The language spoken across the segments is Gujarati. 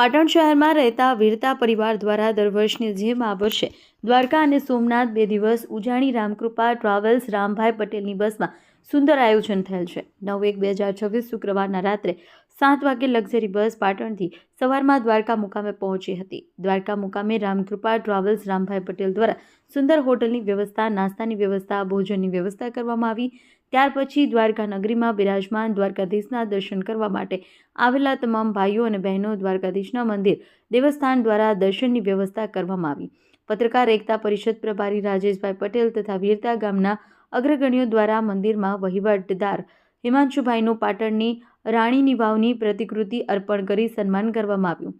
પાટણ શહેરમાં રહેતા વીરતા પરિવાર દ્વારા દર વર્ષની જેમ આ વર્ષે દ્વારકા અને સોમનાથ બે દિવસ ઉજાણી રામકૃપા ટ્રાવેલ્સ રામભાઈ પટેલની બસમાં સુંદર આયોજન થયેલ છે. નવ એક બે હજાર છવ્વીસ શુક્રવારના રાત્રે સાત વાગે લક્ઝરી બસ પાટણથી સવારમાં દ્વારકા મુકામે પહોંચી હતી. દ્વારકા મુકામે રામકૃપા ટ્રાવેલ્સ રામભાઈ પટેલ દ્વારા સુંદર હોટલની વ્યવસ્થા, નાસ્તાની વ્યવસ્થા, ભોજનની વ્યવસ્થા કરવામાં આવી. ત્યાર પછી દ્વારકા નગરીમાં બિરાજમાન દ્વારકાધીશના દર્શન કરવા માટે આવેલા તમામ ભાઈઓ અને બહેનો દ્વારકાધીશના મંદિર, દેવસ્થાન દ્વારા દર્શનની વ્યવસ્થા કરવામાં આવી. પત્રકાર એકતા પરિષદ પ્રભારી રાજેશભાઈ પટેલ તથા વીરતા ગામના અગ્રગણ્યો દ્વારા મંદિરમાં વહીવટદાર હિમાંશુભાઈનું પાટણની રાણીની વાવની પ્રતિકૃતિ અર્પણ કરી સન્માન કરવામાં આવ્યું.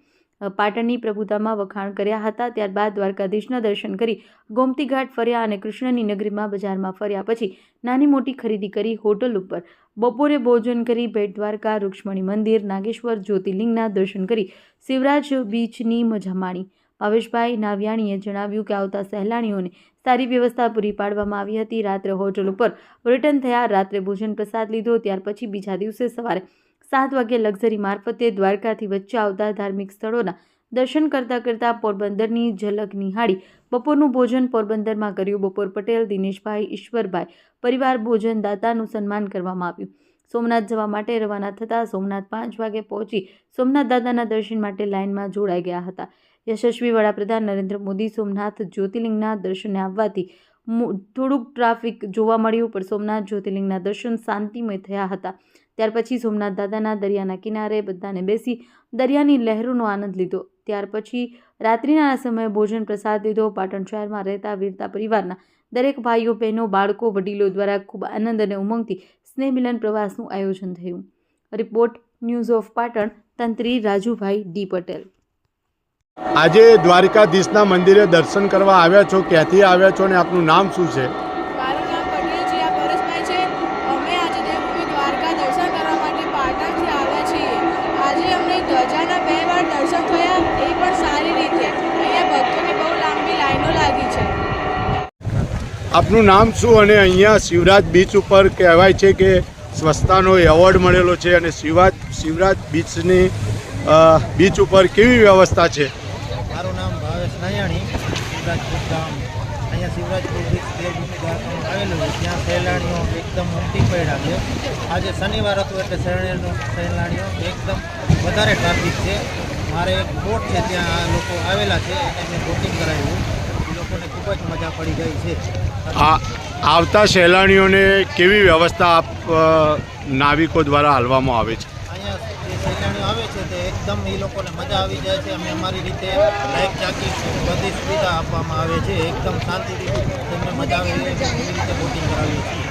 પાટણની પ્રભુતામાં વખાણ કર્યા હતા, ત્યારબાદ દ્વારકાધીશના દર્શન કરી ગોમતી ઘાટ ફર્યા અને કૃષ્ણની નગરીમાં બજારમાં ફર્યા પછી નાની મોટી ખરીદી કરી હોટલ ઉપર. બપોરે ભોજન કરી બેટ દ્વારકા, રૂક્ષ્મણી મંદિર, નાગેશ્વર, જ્યોતિર્લિંગના દર્શન કરી શિવરાજ બીચની મજા માણી. ભાવેશભાઈ નાવ્યાણીએ જણાવ્યું કે આવતા સહેલાણીઓને સારી વ્યવસ્થા પૂરી પાડવામાં આવી હતી. રાત્રે હોટલ ઉપર રિટર્ન થયા. રાત્રે ભોજન પ્રસાદ લીધો. ત્યાર પછી બીજા દિવસે સવારે સાત વાગે લક્ઝરી મારફતે દ્વારકાથી વચ્ચે આવતા ધાર્મિક સ્થળોના દર્શન કરતાં કરતાં પોરબંદરની ઝલક નિહાળી બપોરનું ભોજન પોરબંદરમાં કર્યું. બપોર પટેલ, દિનેશભાઈ, ઈશ્વરભાઈ પરિવાર ભોજન દાતાનું સન્માન કરવામાં આવ્યું. સોમનાથ જવા માટે રવાના થતાં સોમનાથ પાંચ વાગે પહોંચી સોમનાથ દાદાના દર્શન માટે લાઇનમાં જોડાઈ ગયા હતા. યશસ્વી વડાપ્રધાન નરેન્દ્ર મોદી સોમનાથ જ્યોતિર્લિંગના દર્શને આવવાથી થોડુંક ટ્રાફિક જોવા મળ્યું, પણ સોમનાથ જ્યોતિર્લિંગના દર્શન શાંતિમય થયા હતા. ત્યાર પછી સોમનાથ દાદાના દરિયાના કિનારે બધાને બેસી દરિયાની લહેરોનો આનંદ લીધો. ત્યાર પછી રાત્રિના સમયે ભોજન પ્રસાદ લીધો. પાટણ શહેરમાં રહેતા વીરતા પરિવારના દરેક ભાઈઓ, બહેનો, બાળકો, વડીલો દ્વારા ખૂબ આનંદ અને ઉમંગથી સ્નેહમિલન પ્રવાસનું આયોજન થયું. રિપોર્ટ ન્યૂઝ ઓફ પાટણ તંત્રી રાજુભાઈ ડી પટેલ. આજે દ્વારકાધીશના મંદિરે દર્શન કરવા આવ્યા છો ક્યાંથી આવ્યા છો અને આપનું નામ શું છે? આપનું નામ શું અને અહીંયા શિવરાજ બીચ ઉપર કહેવાય છે કે સ્વચ્છતાનો એવોર્ડ મળેલો છે અને શિવરાજ શિવરાજ બીચની બીચ ઉપર કેવી વ્યવસ્થા છે? મારું નામ ભાવેશ નાયાણી. શિવરાજપુર ગામ. અહીંયા શિવરાજપુર બીચ દેવભૂમિ આવેલું છે. ત્યાં સહેલાણીઓ એકદમ ઉમટી પડ્યા છે. આજે શનિવાર હતું એટલે સહેલાણીઓ સહેલાણીઓ એકદમ વધારે ટ્રાફિક છે. મારે એક બોટ છે ત્યાં લોકો આવેલા છે. એને મેં બોટિંગ કરાવ્યું. એ લોકોને ખૂબ જ મજા પડી ગઈ છે. આ આવતા સહેલાણીઓને કેવી વ્યવસ્થા આપ નાવિકો દ્વારા હાલવામાં આવે છે? આવે છે તે એકદમ એ લોકોને મજા આવી જાય છે. અમે અમારી રીતે લાઈફ ચાકી બધી સુવિધા આપવામાં આવે છે. એકદમ શાંતિથી તેમને મજા આવે એવી રીતે બોટિંગ કરાવીએ છીએ.